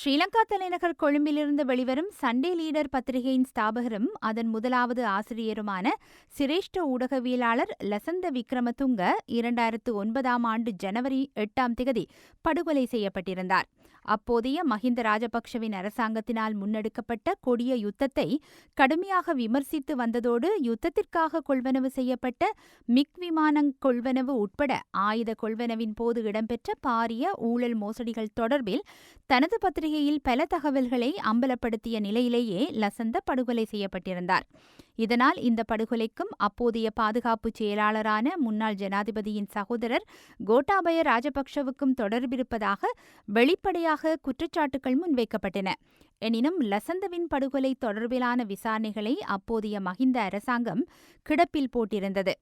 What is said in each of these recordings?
ஸ்ரீலங்கா தலைநகர் கொழும்பிலிருந்து வெளிவரும் சண்டே லீடர் பத்திரிகையின் ஸ்தாபகரும் அதன் முதலாவது ஆசிரியருமான சிரேஷ்ட ஊடகவியலாளர் லசந்த விக்ரமதுங்க இரண்டாயிரத்து ஒன்பதாம் ஆண்டு ஜனவரி எட்டாம் திகதி படுகொலை செய்யப்பட்டிருந்தார். அப்போதைய மஹிந்த ராஜபக்ஷவின் அரசாங்கத்தினால் முன்னெடுக்கப்பட்ட கொடிய யுத்தத்தை கடுமையாக விமர்சித்து வந்ததோடு யுத்தத்திற்காக கொள்வனவு செய்யப்பட்ட மிக் விமான கொள்வனவு உட்பட ஆயுத கொள்வனவின் போது இடம்பெற்ற பாரிய ஊழல் மோசடிகள் தொடர்பில் தனது பத்திரிகை பத்திரிகையில் பல தகவல்களை அம்பலப்படுத்திய நிலையிலேயே லசந்த படுகொலை செய்யப்பட்டிருந்தார். இதனால் இந்த படுகொலைக்கும் அப்போதைய பாதுகாப்பு செயலாளரான முன்னாள் ஜனாதிபதியின் சகோதரர் கோட்டாபய ராஜபக்ஷவுக்கும் தொடர்பிருப்பதாக வெளிப்படையாக குற்றச்சாட்டுகள் முன்வைக்கப்பட்டன. எனினும் லசந்தவின் படுகொலை தொடர்பிலான விசாரணைகளை அப்போதைய மஹிந்த அரசாங்கம் கிடப்பில் போட்டிருந்தது.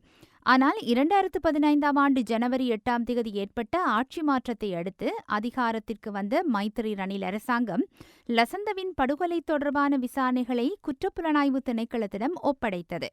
ஆனால் இரண்டாயிரத்து பதினைந்தாம் ஆண்டு ஜனவரி எட்டாம் தேதி ஏற்பட்ட ஆட்சி மாற்றத்தை அடுத்து அதிகாரத்திற்கு வந்த மைத்திரி ரணில் அரசாங்கம் லசந்தவின் படுகொலை தொடர்பான விசாரணைகளை குற்றப்புலனாய்வு திணைக்களத்திடம் ஒப்படைத்தது.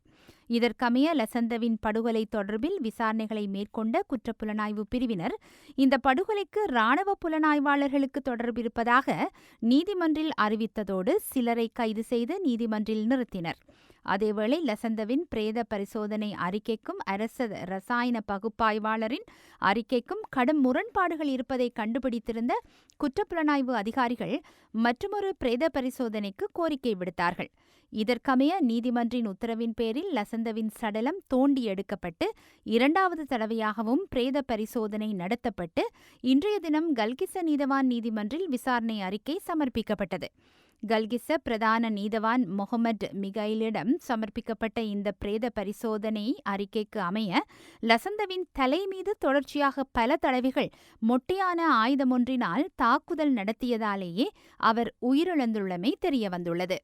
இதற்கமைய லசந்தவின் படுகொலை தொடர்பில் விசாரணைகளை மேற்கொண்ட குற்றப்புலனாய்வு பிரிவினர் இந்த படுகொலைக்கு ராணுவ புலனாய்வாளர்களுக்கு தொடர்பிருப்பதாக நீதிமன்றில் அறி அறிவித்ததோடு சிலரை கைது செய்து நீதிமன்றில் நிறுத்தினர் அதேவேளை லசந்தவின் பிரேத பரிசோதனை அறிக்கைக்கும் அரச ரசாயன பகுப்பாய்வாளரின் அறிக்கைக்கும் கடும் முரண்பாடுகள் இருப்பதை கண்டுபிடித்திருந்த குற்றப்புலனாய்வு அதிகாரிகள் மற்றொரு பிரேத பரிசோதனைக்கு கோரிக்கை விடுத்தார்கள். இதற்கமைய நீதிமன்றின் உத்தரவின் பேரில் லசந்தவின் சடலம் தோண்டி எடுக்கப்பட்டு இரண்டாவது தடவையாகவும் பிரேத பரிசோதனை நடத்தப்பட்டு இன்றைய தினம் கல்கிச நீதவான் நீதிமன்றில் விசாரணை அறிக்கை சமர்ப்பிக்கப்பட்டது. கல்கிச பிரதான நீதவான் முகமது மிகைலிடம் சமர்ப்பிக்கப்பட்ட இந்த பிரேத பரிசோதனை அறிக்கைக்கு அமைய லசந்தவின் தலை மீது தொடர்ச்சியாக பல தடவைகள் மொட்டையான ஆயுதமொன்றினால் தாக்குதல் நடத்தியதாலேயே அவர் உயிரிழந்துள்ளமை தெரியவந்துள்ளது.